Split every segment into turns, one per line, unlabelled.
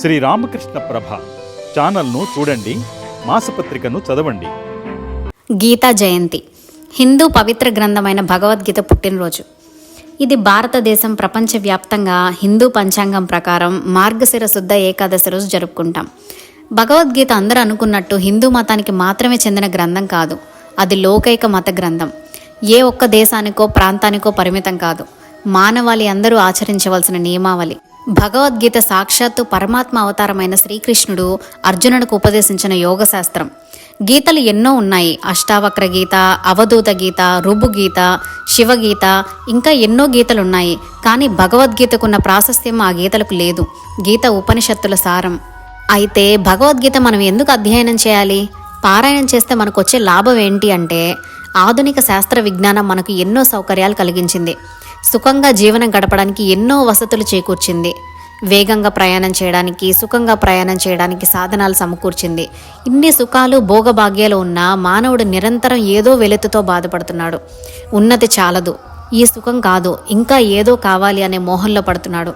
శ్రీ రామకృష్ణ ప్రభ ఛానల్ను చూడండి మాసపత్రికను చదవండి.
గీతా జయంతి హిందూ పవిత్ర గ్రంథమైన భగవద్గీత పుట్టినరోజు. ఇది భారతదేశం ప్రపంచవ్యాప్తంగా హిందూ పంచాంగం ప్రకారం మార్గశిర శుద్ధ ఏకాదశి రోజు జరుపుకుంటాం. భగవద్గీత అందరూ అనుకున్నట్టు హిందూ మతానికి మాత్రమే చెందిన గ్రంథం కాదు. అది లోకైక మత గ్రంథం. ఏ ఒక్క దేశానికో ప్రాంతానికో పరిమితం కాదు. మానవాళి అందరూ ఆచరించవలసిన నియమావళి. భగవద్గీత సాక్షాత్తు పరమాత్మ అవతారమైన శ్రీకృష్ణుడు అర్జునుడికి ఉపదేశించిన యోగ శాస్త్రం. గీతలు ఎన్నో ఉన్నాయి. అష్టావక్ర గీత అవధూత గీత రుబు గీత శివగీత ఇంకా ఎన్నో గీతలు ఉన్నాయి కానీ భగవద్గీతకున్న ప్రాశస్త్యం ఆ గీతలకు లేదు. గీత ఉపనిషత్తుల సారం. అయితే భగవద్గీత మనం ఎందుకు అధ్యయనం చేయాలి? పారాయణం చేస్తే మనకు వచ్చే లాభం ఏంటి అంటే ఆధునిక శాస్త్ర విజ్ఞానం మనకు ఎన్నో సౌకర్యాలు కలిగించింది. సుఖంగా జీవనం గడపడానికి ఎన్నో వసతులు చేకూర్చింది. వేగంగా ప్రయాణం చేయడానికి సుఖంగా ప్రయాణం చేయడానికి సాధనాలు సమకూర్చింది. ఇన్ని సుఖాలు భోగభాగ్యాలు ఉన్నా మానవుడు నిరంతరం ఏదో వెలుతుతో బాధపడుతున్నాడు. ఉన్నతి చాలదు. ఈ సుఖం కాదు. ఇంకా ఏదో కావాలి అనే మోహంలో పడుతున్నాడు.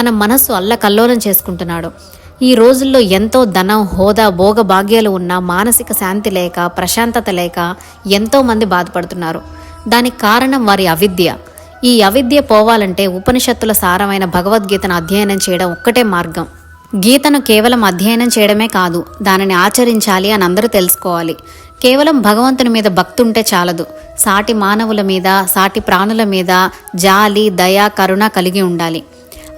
తన మనస్సు అల్లకల్లోలం చేసుకుంటున్నాడు. ఈ రోజుల్లో ఎంతో ధనం హోదా భోగ భాగ్యాలు ఉన్న మానసిక శాంతి లేక ప్రశాంతత లేక ఎంతో మంది బాధపడుతున్నారు. దానికి కారణం వారి అవిద్య. ఈ అవిద్య పోవాలంటే ఉపనిషత్తుల సారమైన భగవద్గీతను అధ్యయనం చేయడం ఒక్కటే మార్గం. గీతను కేవలం అధ్యయనం చేయడమే కాదు దానిని ఆచరించాలి అని అందరూ తెలుసుకోవాలి. కేవలం భగవంతుని మీద భక్తుంటే ఉంటే చాలదు. సాటి మానవుల మీద సాటి ప్రాణుల మీద జాలి దయ కరుణ కలిగి ఉండాలి.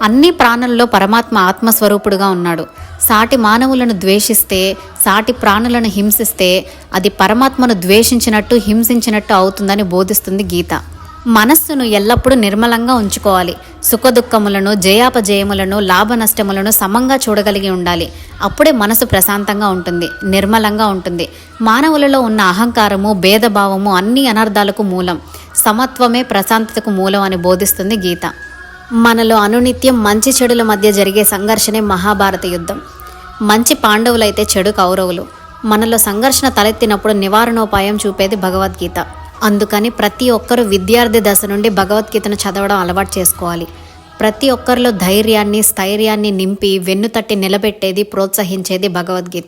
అన్ని ప్రాణుల్లో పరమాత్మ ఆత్మస్వరూపుడుగా ఉన్నాడు. సాటి మానవులను ద్వేషిస్తే సాటి ప్రాణులను హింసిస్తే అది పరమాత్మను ద్వేషించినట్టు హింసించినట్టు అవుతుందని బోధిస్తుంది గీత. మనస్సును ఎల్లప్పుడూ నిర్మలంగా ఉంచుకోవాలి. సుఖదుఖములను జయాపజయములను లాభ నష్టములను సమంగా చూడగలిగి ఉండాలి. అప్పుడే మనసు ప్రశాంతంగా ఉంటుంది నిర్మలంగా ఉంటుంది. మానవులలో ఉన్న అహంకారము భేదభావము అన్ని అనర్థాలకు మూలం సమత్వమే ప్రశాంతతకు మూలం అని బోధిస్తుంది గీత. మనలో అనునిత్యం మంచి చెడుల మధ్య జరిగే సంఘర్షణే మహాభారత యుద్ధం. మంచి పాండవులైతే చెడు కౌరవులు. మనలో సంఘర్షణ తలెత్తినప్పుడు నివారణోపాయం చూపేది భగవద్గీత. అందుకని ప్రతి ఒక్కరూ విద్యార్థి దశ నుండి భగవద్గీతను చదవడం అలవాటు చేసుకోవాలి. ప్రతి ఒక్కరిలో ధైర్యాన్ని స్థైర్యాన్ని నింపి వెన్నుతట్టి నిలబెట్టేది ప్రోత్సహించేది భగవద్గీత.